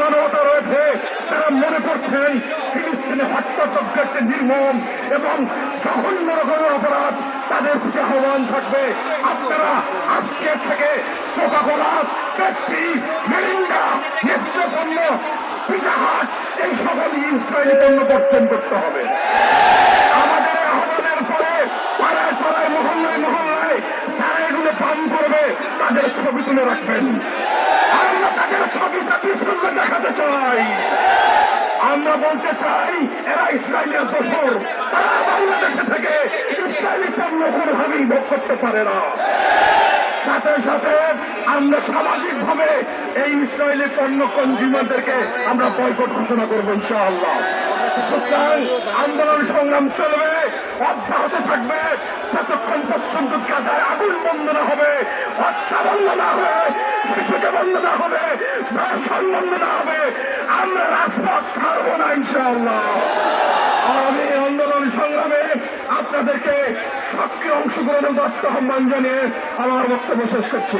মানবতা রয়েছে। তারা মনে করছেন ফিলিস্তিনে হত্যাচক্রের যে নির্মম এবং জঘন্য রকমের অপরাধ তাদের প্রতি আহ্বান থাকবে। আপনারা আজকে থেকে পেপসি মেরিন্ডা পণ্য পিজা হাট, এই সকল ইসরায়েলি পণ্য বর্জন করতে হবে। আমাদের আহ্বানের পরে পাড়ায় পাড়ায়, মহল্লায় মহল্লায় যারা এগুলো পান করবে, তাদের ছবি তুলে রাখবেন। জাতির দেখাতে চাই। আমরা বলতে চাই, এরা ইসরায়েলের দোষর। তারা বাংলাদেশে থেকে ইসরায়েলি পণ্য কোনোভাবেই ভোগ করতে পারে না। সাথে সাথে আমরা সামাজিক ভাবে এই ইসরায়েলি পণ্য কনজিউমারদেরকে আমরা বয়কট ঘোষণা করব, ইনশাআল্লাহ। আন্দোলন সংগ্রাম চলবে, অব্যাহত থাকবে। যতক্ষণ পর্যন্ত গাজায় আগুন বন্ধ না হবে হত্যা বন্ধ না হবে শিশুকে বন্ধ না বন্ধ না হবে। আমরা রাজপথ ছাড়বো না, ইনশাআল্লাহ। আমি আন্দোলন সংগ্রামে আপনাদেরকে সক্রিয় অংশগ্রহণের দত্ত আহ্বান জানিয়ে আমার বক্তব্য শেষ করছি।